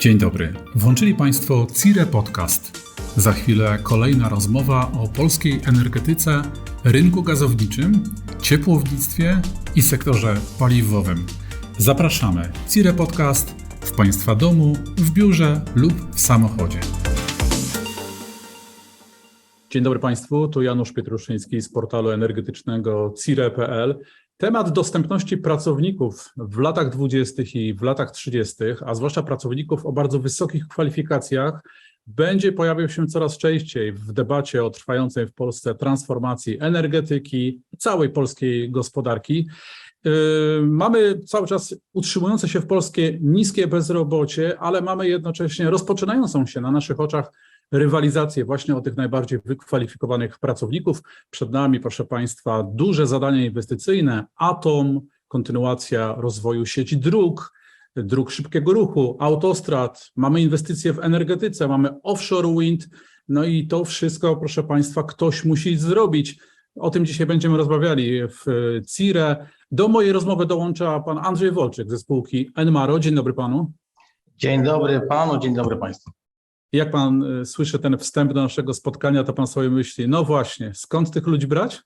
Dzień dobry. Włączyli Państwo CIRE Podcast. Za chwilę kolejna rozmowa o polskiej energetyce, rynku gazowniczym, ciepłownictwie i sektorze paliwowym. Zapraszamy. CIRE Podcast w Państwa domu, w biurze lub w samochodzie. Dzień dobry Państwu, tu Janusz Pietruszyński z portalu energetycznego CIRE.pl. Temat dostępności pracowników w latach 20. i w latach 30., a zwłaszcza pracowników o bardzo wysokich kwalifikacjach, będzie pojawiał się coraz częściej w debacie o trwającej w Polsce transformacji energetyki całej polskiej gospodarki. Yy, Mamy cały czas utrzymujące się w Polsce niskie bezrobocie, ale mamy jednocześnie rozpoczynającą się na naszych oczach rywalizację właśnie o tych najbardziej wykwalifikowanych pracowników. Przed nami, proszę Państwa, duże zadania inwestycyjne, atom, kontynuacja rozwoju sieci dróg, dróg szybkiego ruchu, autostrad, mamy inwestycje w energetyce, mamy offshore wind, no i to wszystko, proszę Państwa, ktoś musi zrobić. O tym dzisiaj będziemy rozmawiali w CIRE. Do mojej rozmowy dołącza pan Andrzej Wolczyk ze spółki Enmaro. Dzień dobry panu. Dzień dobry panu, dzień dobry państwu. Jak pan y, słyszy ten wstęp do naszego spotkania, to pan sobie myśli, no właśnie, skąd tych ludzi brać?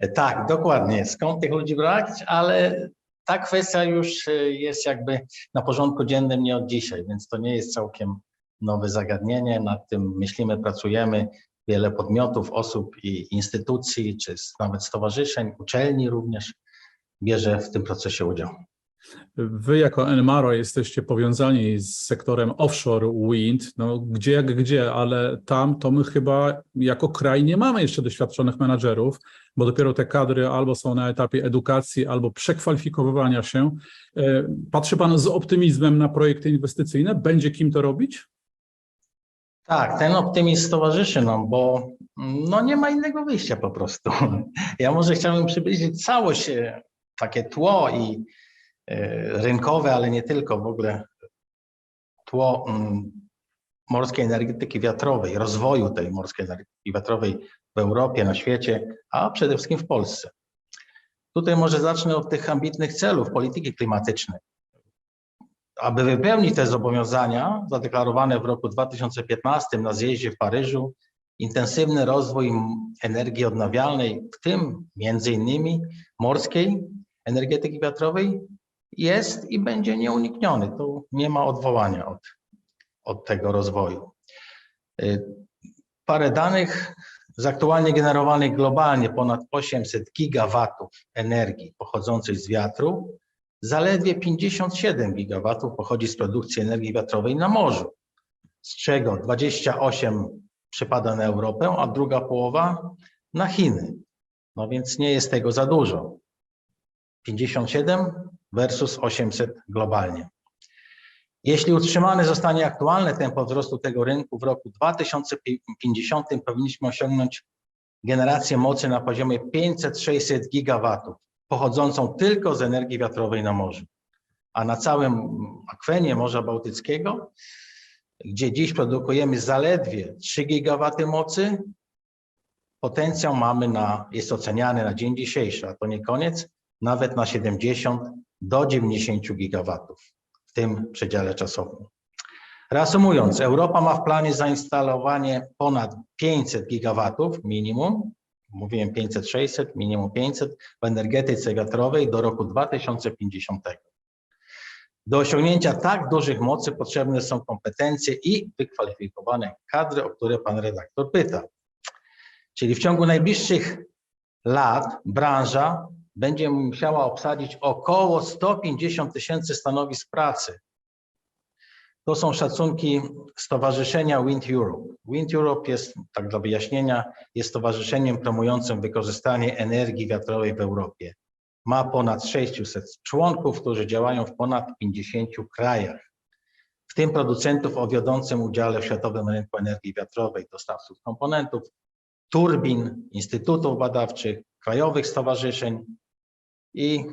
E, Tak, dokładnie. Skąd tych ludzi brać, ale ta kwestia już e, jest jakby na porządku dziennym nie od dzisiaj, więc to nie jest całkiem nowe zagadnienie. Nad tym myślimy, pracujemy. Wiele podmiotów, osób i instytucji, czy nawet stowarzyszeń, uczelni również bierze w tym procesie udział. Wy jako Enmaro jesteście powiązani z sektorem offshore wind, no gdzie jak gdzie, ale tam to my chyba jako kraj nie mamy jeszcze doświadczonych menadżerów, bo dopiero te kadry albo są na etapie edukacji, albo przekwalifikowywania się. E, Patrzy pan z optymizmem na projekty inwestycyjne? Będzie kim to robić? Tak, ten optymizm towarzyszy nam, bo no nie ma innego wyjścia po prostu. Ja może chciałbym przybliżyć całość, e, takie tło i rynkowe, ale nie tylko, w ogóle tło mm, morskiej energetyki wiatrowej, rozwoju tej morskiej energetyki wiatrowej w Europie, na świecie, a przede wszystkim w Polsce. Tutaj może zacznę od tych ambitnych celów polityki klimatycznej. Aby wypełnić te zobowiązania zadeklarowane w roku 2015 na zjeździe w Paryżu, intensywny rozwój energii odnawialnej, w tym między innymi morskiej energetyki wiatrowej, jest i będzie nieunikniony. Tu nie ma odwołania od, od tego rozwoju. Y, Parę danych z aktualnie generowanych globalnie ponad 800 gigawatów energii pochodzącej z wiatru, zaledwie 57 gigawatów pochodzi z produkcji energii wiatrowej na morzu, z czego 28 przypada na Europę, a druga połowa na Chiny. No więc nie jest tego za dużo. 57 versus 800 globalnie. Jeśli utrzymane zostanie aktualne tempo wzrostu tego rynku w roku 2050 powinniśmy osiągnąć generację mocy na poziomie 500-600 gigawatów, pochodzącą tylko z energii wiatrowej na morzu. A na całym akwenie Morza Bałtyckiego, gdzie dziś produkujemy zaledwie 3 gigawaty mocy, potencjał mamy na, jest oceniany na dzień dzisiejszy, a to nie koniec, nawet na 70 do 90 gigawatów w tym przedziale czasowym. Reasumując, Europa ma w planie zainstalowanie ponad 500 gigawatów minimum, mówiłem 500-600, minimum 500 w energetyce wiatrowej do roku 2050. Do osiągnięcia tak dużych mocy potrzebne są kompetencje i wykwalifikowane kadry, o które pan redaktor pyta. Czyli w ciągu najbliższych lat branża będzie musiała obsadzić około 150 tysięcy stanowisk pracy. To są szacunki Stowarzyszenia Wind Europe. Wind Europe jest, tak dla wyjaśnienia, jest stowarzyszeniem promującym wykorzystanie energii wiatrowej w Europie. Ma ponad 600 członków, którzy działają w ponad 50 krajach, w tym producentów o wiodącym udziale w światowym rynku energii wiatrowej, dostawców komponentów, turbin, instytutów badawczych, krajowych stowarzyszeń i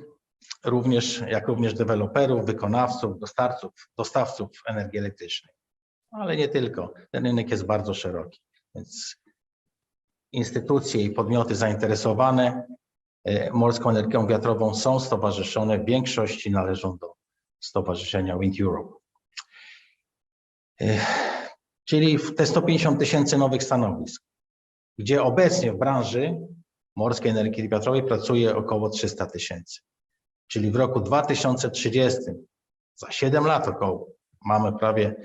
również, jak również deweloperów, wykonawców, dostawców, dostawców energii elektrycznej. Ale nie tylko. Ten rynek jest bardzo szeroki, więc instytucje i podmioty zainteresowane e, morską energią wiatrową są stowarzyszone, w większości należą do Stowarzyszenia Wind Europe. Ech, Czyli te 150 tysięcy nowych stanowisk, gdzie obecnie w branży morskiej energii wiatrowej pracuje około 300 tysięcy. Czyli w roku 2030, za 7 lat około, mamy prawie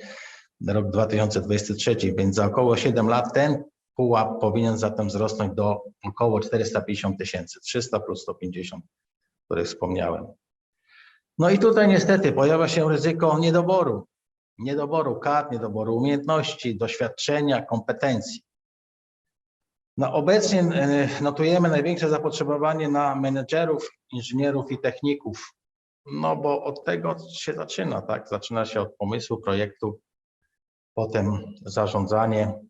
rok 2023, więc za około 7 lat ten pułap powinien zatem wzrosnąć do około 450 tysięcy, 300 plus 150, o których wspomniałem. No i tutaj niestety pojawia się ryzyko niedoboru, niedoboru kadr, niedoboru umiejętności, doświadczenia, kompetencji. No obecnie e, notujemy największe zapotrzebowanie na menedżerów, inżynierów i techników, no bo od tego się zaczyna, tak? Zaczyna się od pomysłu, projektu, potem zarządzanie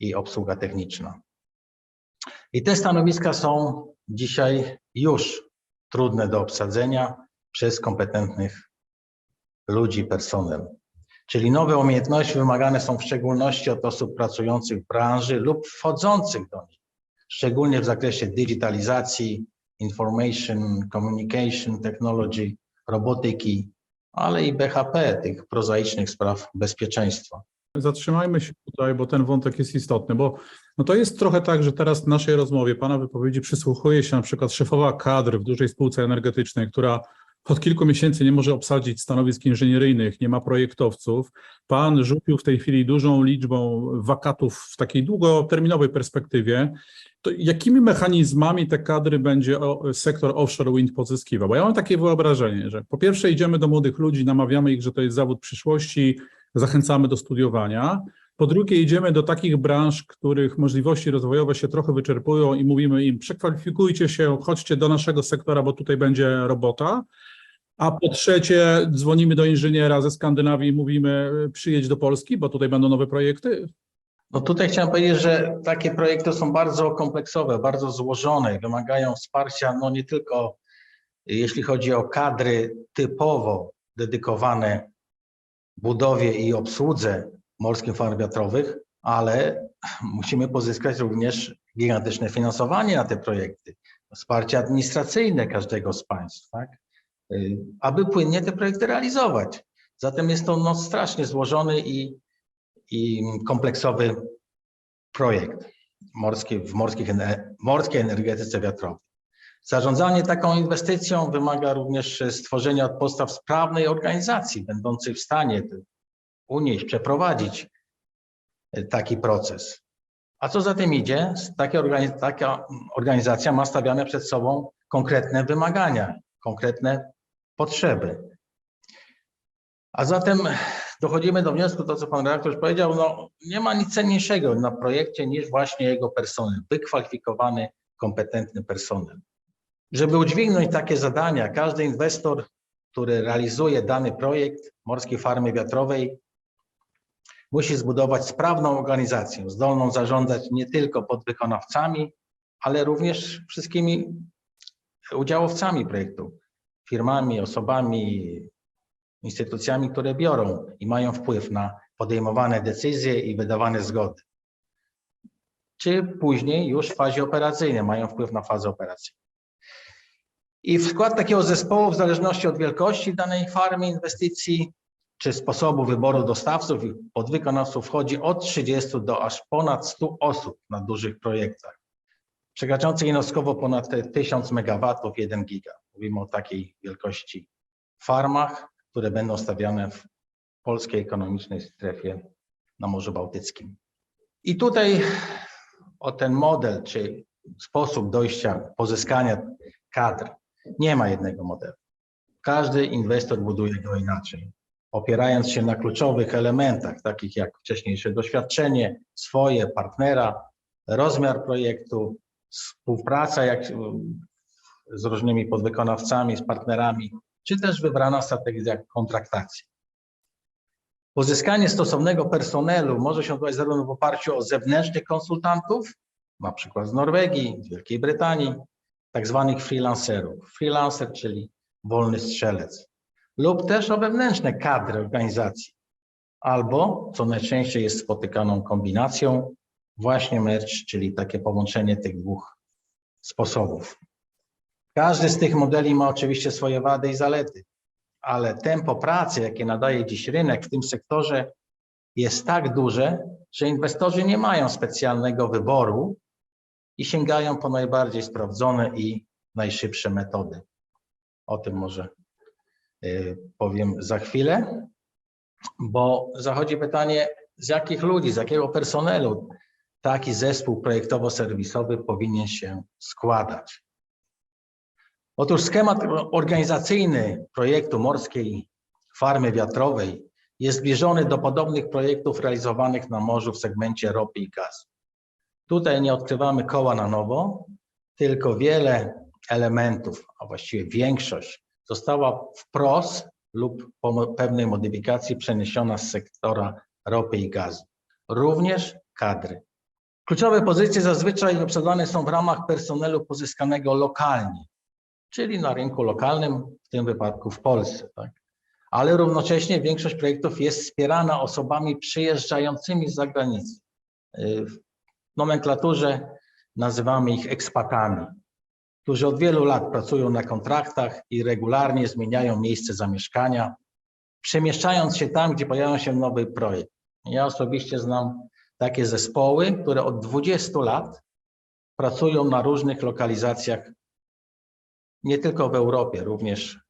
i obsługa techniczna. I te stanowiska są dzisiaj już trudne do obsadzenia przez kompetentnych ludzi, personel. Czyli nowe umiejętności wymagane są w szczególności od osób pracujących w branży lub wchodzących do niej, szczególnie w zakresie digitalizacji, information, communication technology, robotyki, ale i BHP, tych prozaicznych spraw bezpieczeństwa. Zatrzymajmy się tutaj, bo ten wątek jest istotny, bo no to jest trochę tak, że teraz w naszej rozmowie, Pana wypowiedzi przysłuchuje się na przykład szefowa kadr w dużej spółce energetycznej, która od kilku miesięcy nie może obsadzić stanowisk inżynieryjnych, nie ma projektowców. Pan rzucił w tej chwili dużą liczbą wakatów w takiej długoterminowej perspektywie. To jakimi mechanizmami te kadry będzie sektor offshore wind pozyskiwał? Bo ja mam takie wyobrażenie, że po pierwsze idziemy do młodych ludzi, namawiamy ich, że to jest zawód przyszłości, zachęcamy do studiowania. Po drugie, idziemy do takich branż, których możliwości rozwojowe się trochę wyczerpują i mówimy im, przekwalifikujcie się, chodźcie do naszego sektora, bo tutaj będzie robota. A po trzecie, dzwonimy do inżyniera ze Skandynawii i mówimy, przyjedź do Polski, bo tutaj będą nowe projekty. No tutaj chciałem powiedzieć, że takie projekty są bardzo kompleksowe, bardzo złożone i wymagają wsparcia, no nie tylko jeśli chodzi o kadry typowo dedykowane budowie i obsłudze morskim farm wiatrowych, ale musimy pozyskać również gigantyczne finansowanie na te projekty, wsparcie administracyjne każdego z państw, tak? Y, aby płynnie te projekty realizować. Zatem jest to no, strasznie złożony i, i kompleksowy projekt morski, w morskich, morskiej energetyce wiatrowej. Zarządzanie taką inwestycją wymaga również stworzenia od podstaw sprawnej organizacji, będącej w stanie unieść, przeprowadzić e, taki proces. A co za tym idzie, taka organizacja ma stawiane przed sobą konkretne wymagania, konkretne potrzeby. A zatem dochodzimy do wniosku, to co pan redaktor powiedział, no nie ma nic cenniejszego na projekcie niż właśnie jego personel, wykwalifikowany, kompetentny personel. Żeby udźwignąć takie zadania, każdy inwestor, który realizuje dany projekt morskiej farmy wiatrowej, musi zbudować sprawną organizację, zdolną zarządzać nie tylko podwykonawcami, ale również wszystkimi udziałowcami projektu, firmami, osobami, instytucjami, które biorą i mają wpływ na podejmowane decyzje i wydawane zgody. Czy później już w fazie operacyjnej mają wpływ na fazę operacyjną. I w skład takiego zespołu, w zależności od wielkości danej farmy inwestycji, czy sposobu wyboru dostawców i podwykonawców wchodzi od 30 do aż ponad 100 osób na dużych projektach, przekraczających jednostkowo ponad 1000 MW, 1 giga. Mówimy o takiej wielkości farmach, które będą stawiane w polskiej ekonomicznej strefie na Morzu Bałtyckim. I tutaj o ten model, czy sposób dojścia, pozyskania kadr, nie ma jednego modelu. Każdy inwestor buduje go inaczej, opierając się na kluczowych elementach, takich jak wcześniejsze doświadczenie, swoje, partnera, rozmiar projektu, współpraca jak, z różnymi podwykonawcami, z partnerami, czy też wybrana strategia kontraktacji. Pozyskanie stosownego personelu może się odbywać zarówno w oparciu o zewnętrznych konsultantów, na przykład z Norwegii, z Wielkiej Brytanii, tak zwanych freelancerów. Freelancer, czyli wolny strzelec, lub też o wewnętrzne kadry organizacji, albo, co najczęściej jest spotykaną kombinacją, właśnie merge, czyli takie połączenie tych dwóch sposobów. Każdy z tych modeli ma oczywiście swoje wady i zalety, ale tempo pracy, jakie nadaje dziś rynek w tym sektorze, jest tak duże, że inwestorzy nie mają specjalnego wyboru i sięgają po najbardziej sprawdzone i najszybsze metody. O tym może y, powiem za chwilę, bo zachodzi pytanie, z jakich ludzi, z jakiego personelu taki zespół projektowo-serwisowy powinien się składać. Otóż schemat organizacyjny projektu morskiej farmy wiatrowej jest zbliżony do podobnych projektów realizowanych na morzu w segmencie ropy i gazu. Tutaj nie odkrywamy koła na nowo, tylko wiele elementów, a właściwie większość, została wprost lub po pewnej modyfikacji przeniesiona z sektora ropy i gazu. Również kadry. Kluczowe pozycje zazwyczaj obsadzane są w ramach personelu pozyskanego lokalnie, czyli na rynku lokalnym, w tym wypadku w Polsce. Tak? Ale równocześnie większość projektów jest wspierana osobami przyjeżdżającymi z zagranicy. Y, W nomenklaturze nazywamy ich ekspatami, którzy od wielu lat pracują na kontraktach i regularnie zmieniają miejsce zamieszkania, przemieszczając się tam, gdzie pojawia się nowy projekt. Ja osobiście znam takie zespoły, które od 20 lat pracują na różnych lokalizacjach, nie tylko w Europie, również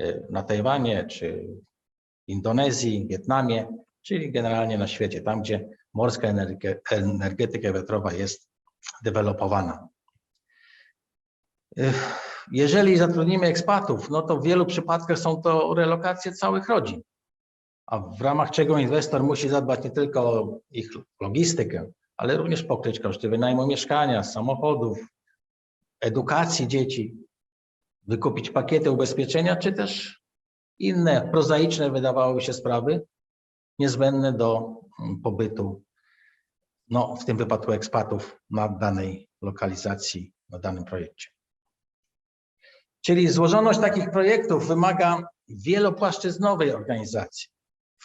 y, na Tajwanie czy Indonezji, Wietnamie, czyli generalnie na świecie, tam gdzie morska energe- energetyka wiatrowa jest dewelopowana. Y, Jeżeli zatrudnimy ekspatów, no to w wielu przypadkach są to relokacje całych rodzin a w ramach czego inwestor musi zadbać nie tylko o ich logistykę, ale również pokryć koszty wynajmu mieszkania, samochodów, edukacji dzieci, wykupić pakiety ubezpieczenia, czy też inne prozaiczne wydawałoby się sprawy niezbędne do mm, pobytu, no w tym wypadku ekspatów na danej lokalizacji, na danym projekcie. Czyli złożoność takich projektów wymaga wielopłaszczyznowej organizacji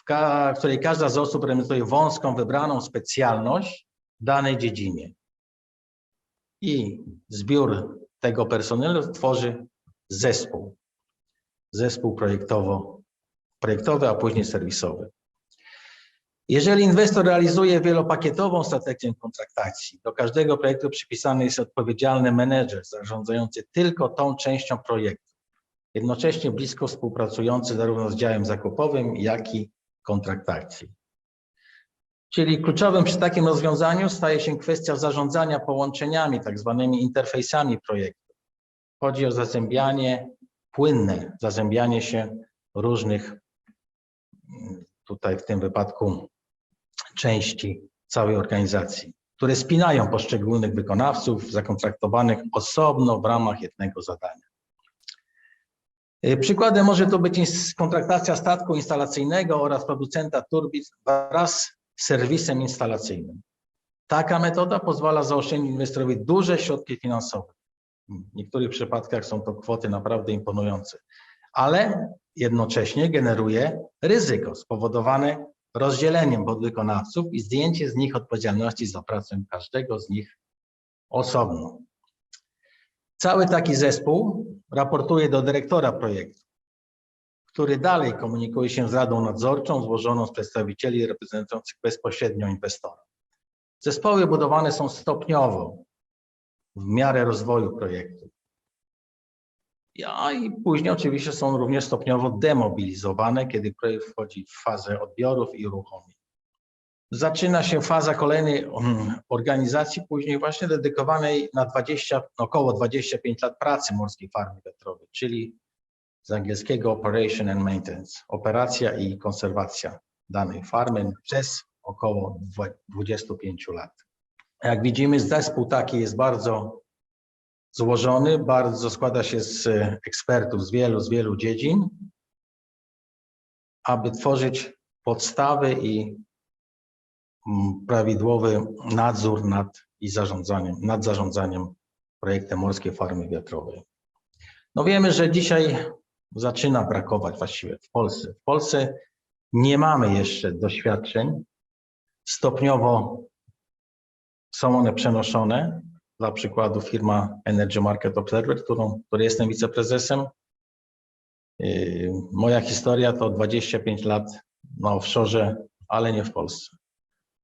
ka- której każda z osób reprezentuje wąską, wybraną specjalność w danej dziedzinie. I zbiór tego personelu tworzy zespół. Zespół projektowo, projektowy, a później serwisowy. Jeżeli inwestor realizuje wielopakietową strategię kontraktacji, do każdego projektu przypisany jest odpowiedzialny menedżer zarządzający tylko tą częścią projektu, jednocześnie blisko współpracujący zarówno z działem zakupowym, jak i kontraktacji. Czyli kluczowym przy takim rozwiązaniu staje się kwestia zarządzania połączeniami, tak zwanymi interfejsami projektu. Chodzi o zazębianie, płynne zazębianie się różnych, tutaj w tym wypadku, części całej organizacji, które spinają poszczególnych wykonawców zakontraktowanych osobno w ramach jednego zadania. Y, Przykładem może to być kontraktacja statku instalacyjnego oraz producenta turbin wraz z serwisem instalacyjnym. Taka metoda pozwala zaoszczędzić inwestorowi duże środki finansowe. W niektórych przypadkach są to kwoty naprawdę imponujące, ale jednocześnie generuje ryzyko spowodowane rozdzieleniem podwykonawców i zdjęcie z nich odpowiedzialności za pracę każdego z nich osobno. Cały taki zespół raportuje do dyrektora projektu, który dalej komunikuje się z Radą Nadzorczą złożoną z przedstawicieli reprezentujących bezpośrednio inwestora. Zespoły budowane są stopniowo w miarę rozwoju projektu. Ja i później oczywiście są również stopniowo demobilizowane, kiedy projekt wchodzi w fazę odbiorów i uruchomień. Zaczyna się faza kolejnej mm, organizacji, później właśnie dedykowanej na 20, około 25 lat pracy morskiej farmy wiatrowej, czyli z angielskiego Operation and Maintenance, operacja i konserwacja danej farmy przez około dwa- 25 lat. Jak widzimy, zespół taki jest bardzo złożony, bardzo składa się z e, ekspertów z wielu, z wielu dziedzin, aby tworzyć podstawy i prawidłowy nadzór nad i zarządzaniem, nad zarządzaniem projektem Morskiej Farmy Wiatrowej. No wiemy, że dzisiaj zaczyna brakować właściwie w Polsce. W Polsce nie mamy jeszcze doświadczeń. Stopniowo są one przenoszone. Dla przykładu firma Energy Market Observer, którą, której jestem wiceprezesem. Yy, Moja historia to 25 lat na offshore ale nie w Polsce.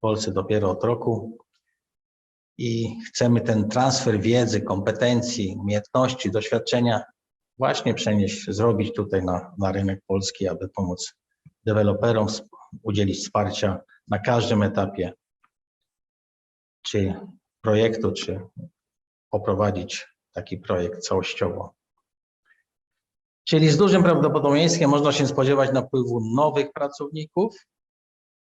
Polsce dopiero od roku i chcemy ten transfer wiedzy, kompetencji, umiejętności, doświadczenia właśnie przenieść, zrobić tutaj na, na rynek polski, aby pomóc deweloperom, udzielić wsparcia na każdym etapie, czy projektu, czy poprowadzić taki projekt całościowo. Czyli z dużym prawdopodobieństwem można się spodziewać napływu nowych pracowników,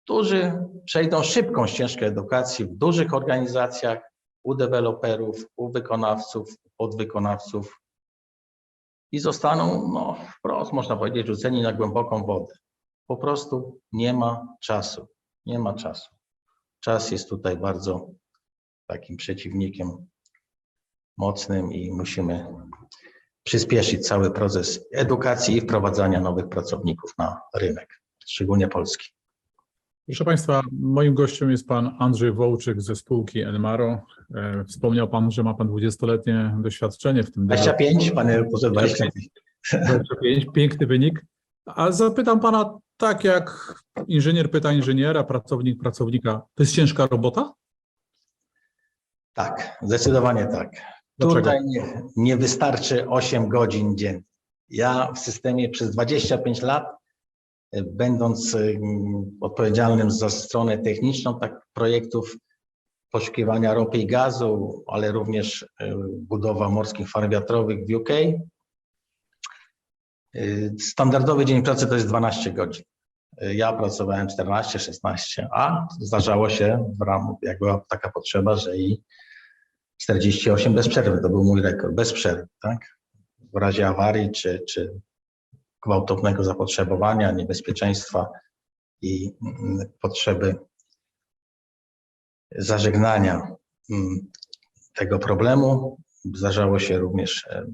którzy przejdą szybką ścieżkę edukacji w dużych organizacjach, u deweloperów, u wykonawców, podwykonawców i zostaną, no wprost można powiedzieć, rzuceni na głęboką wodę. Po prostu nie ma czasu, nie ma czasu. Czas jest tutaj bardzo takim przeciwnikiem mocnym i musimy przyspieszyć cały proces edukacji i wprowadzania nowych pracowników na rynek, szczególnie polski. Proszę Państwa, moim gościem jest Pan Andrzej Wołczyk ze spółki Enmaro. E, Wspomniał Pan, że ma Pan 20-letnie doświadczenie w tym 25, panie redaktorze, 25. 25, piękny wynik. A zapytam Pana, tak jak inżynier pyta inżyniera, pracownik pracownika, to jest ciężka robota? Tak, zdecydowanie tak. Dlaczego? Tutaj nie, nie wystarczy 8 godzin dziennie. Ja w systemie przez 25 lat, będąc y, odpowiedzialnym za stronę techniczną tak projektów poszukiwania ropy i gazu, ale również y, budowa morskich farm wiatrowych w UK, y, standardowy dzień pracy to jest 12 godzin. Ja pracowałem 14-16, a zdarzało się w ramach, jak była taka potrzeba, że i 48 bez przerwy, to był mój rekord, bez przerwy, tak? W razie awarii czy, czy gwałtownego zapotrzebowania, niebezpieczeństwa i mm, potrzeby zażegnania mm, tego problemu, zdarzało się również e,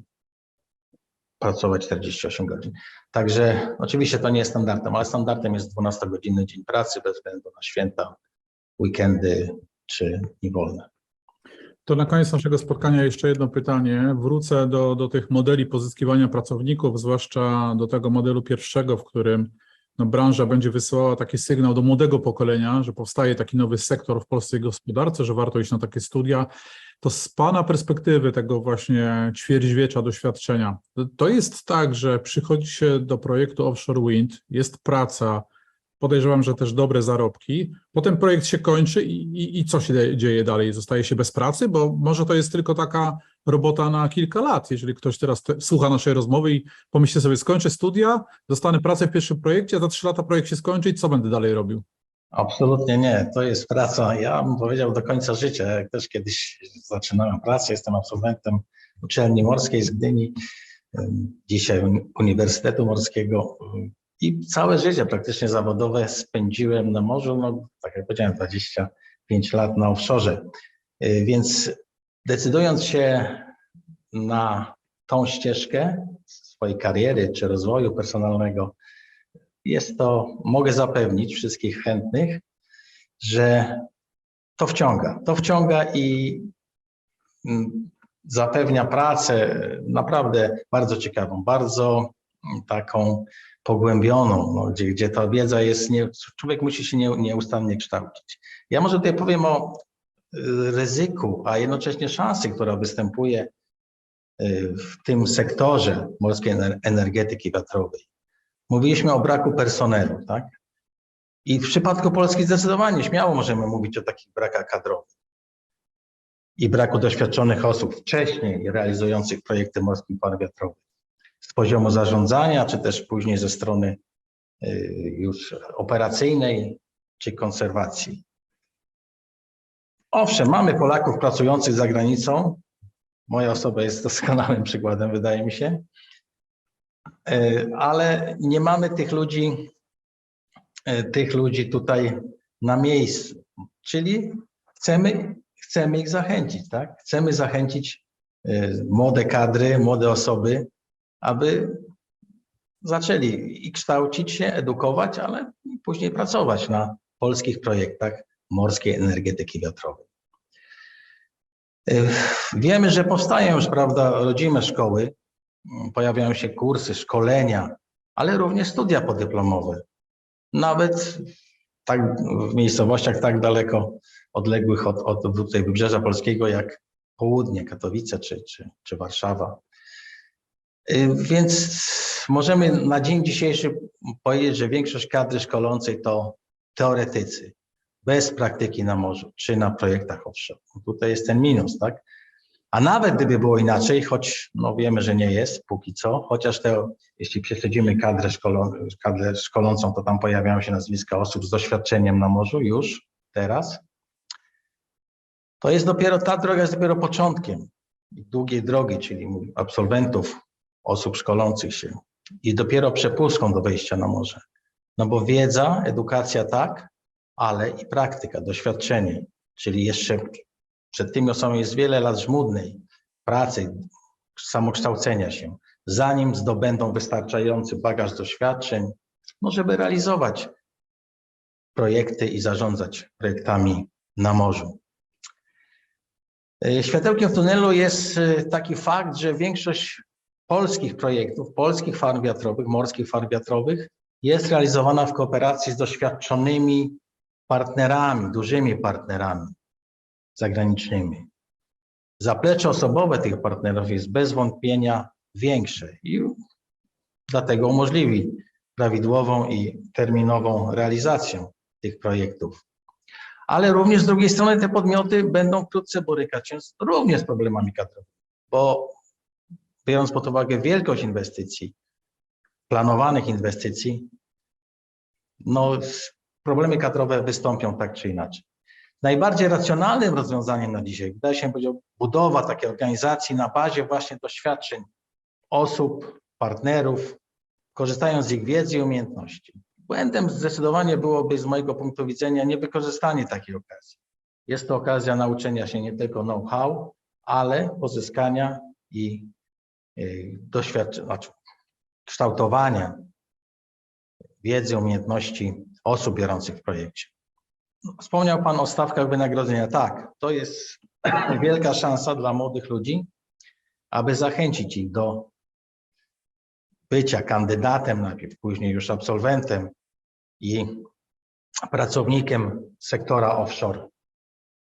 pracować 48 godzin. Także oczywiście to nie jest standardem, ale standardem jest 12-godzinny dzień pracy bez względu na święta, weekendy czy dni wolne. To na koniec naszego spotkania jeszcze jedno pytanie. Wrócę do, do tych modeli pozyskiwania pracowników, zwłaszcza do tego modelu pierwszego, w którym no, branża będzie wysyłała taki sygnał do młodego pokolenia, że powstaje taki nowy sektor w polskiej gospodarce, że warto iść na takie studia. To z Pana perspektywy tego właśnie ćwierćwiecza doświadczenia, to- jest tak, że przychodzi się do projektu Offshore Wind, jest praca, podejrzewam, że też dobre zarobki. Potem projekt się kończy i, i, i co się dzieje dalej? Zostaje się bez pracy? Bo może to jest tylko taka robota na kilka lat. Jeżeli ktoś teraz te, słucha naszej rozmowy i pomyśli sobie, skończę studia, dostanę pracę w pierwszym projekcie, a za trzy lata projekt się skończy i co będę dalej robił? Absolutnie nie. To jest praca, ja bym powiedział do końca życia. Jak też kiedyś zaczynałem pracę, jestem absolwentem uczelni morskiej z Gdyni, dzisiaj Uni- Uniwersytetu Morskiego i całe życie praktycznie zawodowe spędziłem na morzu, no tak jak powiedziałem, 25 lat na offshore. Y, Więc decydując się na tą ścieżkę swojej kariery czy rozwoju personalnego, jest to, mogę zapewnić wszystkich chętnych, że to wciąga. To wciąga i mm, zapewnia pracę naprawdę bardzo ciekawą, bardzo mm, taką pogłębioną, no, gdzie, gdzie ta wiedza jest, nie, człowiek musi się nie, nieustannie kształcić. Ja może tutaj powiem o y, ryzyku, a jednocześnie szansy, która występuje y, w tym sektorze morskiej ener- energetyki wiatrowej. Mówiliśmy o braku personelu, tak? I w przypadku Polski zdecydowanie śmiało możemy mówić o takich brakach kadrowych i braku doświadczonych osób wcześniej realizujących projekty morskich farm wiatrowych z poziomu zarządzania, czy też później ze strony y, już operacyjnej czy konserwacji. Owszem, mamy Polaków pracujących za granicą. Moja osoba jest doskonałym przykładem, wydaje mi się. E, ale nie mamy tych ludzi, e, tych ludzi tutaj na miejscu. Czyli chcemy, chcemy ich zachęcić, tak? Chcemy zachęcić młode kadry, młode osoby, aby zaczęli i kształcić się, edukować, ale później pracować na polskich projektach morskiej energetyki wiatrowej. Wiemy, że powstają już, prawda, rodzime szkoły, pojawiają się kursy, szkolenia, ale również studia podyplomowe. Nawet tak, w miejscowościach tak daleko odległych od, od tutaj wybrzeża polskiego jak południe, Katowice czy, czy, czy Warszawa. Y, Więc możemy na dzień dzisiejszy powiedzieć, że większość kadry szkolącej to teoretycy, bez praktyki na morzu czy na projektach offshore. Tutaj jest ten minus, tak? A nawet gdyby było inaczej, choć no wiemy, że nie jest póki co, chociaż te, jeśli prześledzimy kadrę, szkolą, kadrę szkolącą, to tam pojawiają się nazwiska osób z doświadczeniem na morzu już teraz. To jest dopiero, ta droga jest dopiero początkiem długiej drogi, czyli absolwentów, osób szkolących się i dopiero przepustką do wejścia na morze. No bo wiedza, edukacja tak, ale i praktyka, doświadczenie, czyli jeszcze przed tymi osobami jest wiele lat żmudnej pracy, samokształcenia się, zanim zdobędą wystarczający bagaż doświadczeń, no żeby realizować projekty i zarządzać projektami na morzu. E, Światełkiem w tunelu jest e, taki fakt, że większość polskich projektów, polskich farm wiatrowych, morskich farm wiatrowych jest realizowana w kooperacji z doświadczonymi partnerami, dużymi partnerami zagranicznymi. Zaplecze osobowe tych partnerów jest bez wątpienia większe i dlatego umożliwi prawidłową i terminową realizację tych projektów. Ale również z drugiej strony te podmioty będą wkrótce borykać się również z problemami kadrowymi, bo biorąc pod uwagę wielkość inwestycji, planowanych inwestycji, no problemy kadrowe wystąpią tak czy inaczej. Najbardziej racjonalnym rozwiązaniem na dzisiaj wydaje się być budowa takiej organizacji na bazie właśnie doświadczeń osób, partnerów, korzystając z ich wiedzy i umiejętności. Błędem zdecydowanie byłoby z mojego punktu widzenia niewykorzystanie takiej okazji. Jest to okazja nauczenia się nie tylko know-how, ale pozyskania i doświadczenia, znaczy kształtowania wiedzy, umiejętności osób biorących w projekcie. Wspomniał Pan o stawkach wynagrodzenia. Tak, to jest wielka szansa dla młodych ludzi, aby zachęcić ich do bycia kandydatem, najpierw później już absolwentem i pracownikiem sektora offshore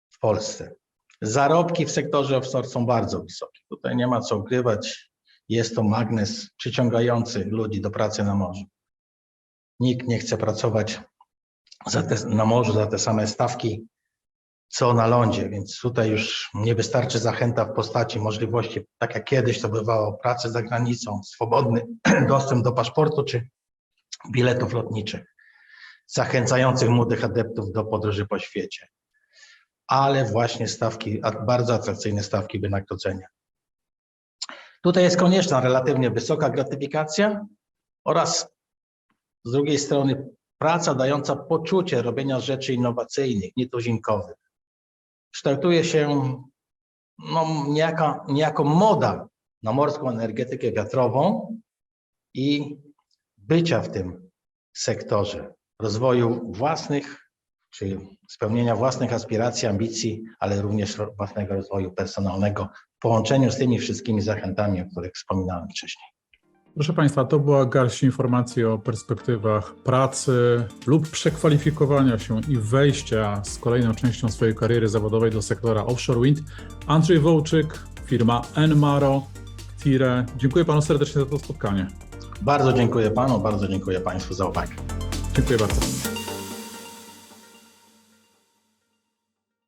w Polsce. Zarobki w sektorze offshore są bardzo wysokie. Tutaj nie ma co ukrywać. Jest to magnes przyciągający ludzi do pracy na morzu. Nikt nie chce pracować te, na morzu za te same stawki, co na lądzie, więc tutaj już nie wystarczy zachęta w postaci możliwości, tak jak kiedyś to bywało, pracy za granicą, swobodny dostęp do paszportu czy biletów lotniczych, zachęcających młodych adeptów do podróży po świecie, ale właśnie stawki, bardzo atrakcyjne stawki wynagrodzenia. Tutaj jest konieczna relatywnie wysoka gratyfikacja oraz z drugiej strony praca dająca poczucie robienia rzeczy innowacyjnych, nietuzinkowych. Kształtuje się no, niejaka, niejako moda na morską energetykę wiatrową i bycia w tym sektorze, rozwoju własnych, czy spełnienia własnych aspiracji, ambicji, ale również własnego rozwoju personalnego w połączeniu z tymi wszystkimi zachętami, o których wspominałem wcześniej. Proszę Państwa, to była garść informacji o perspektywach pracy lub przekwalifikowania się i wejścia z kolejną częścią swojej kariery zawodowej do sektora offshore wind. Andrzej Wołczyk, firma Enmaro, Tire. Dziękuję Panu serdecznie za to spotkanie. Bardzo dziękuję Panu, bardzo dziękuję Państwu za uwagę. Dziękuję bardzo.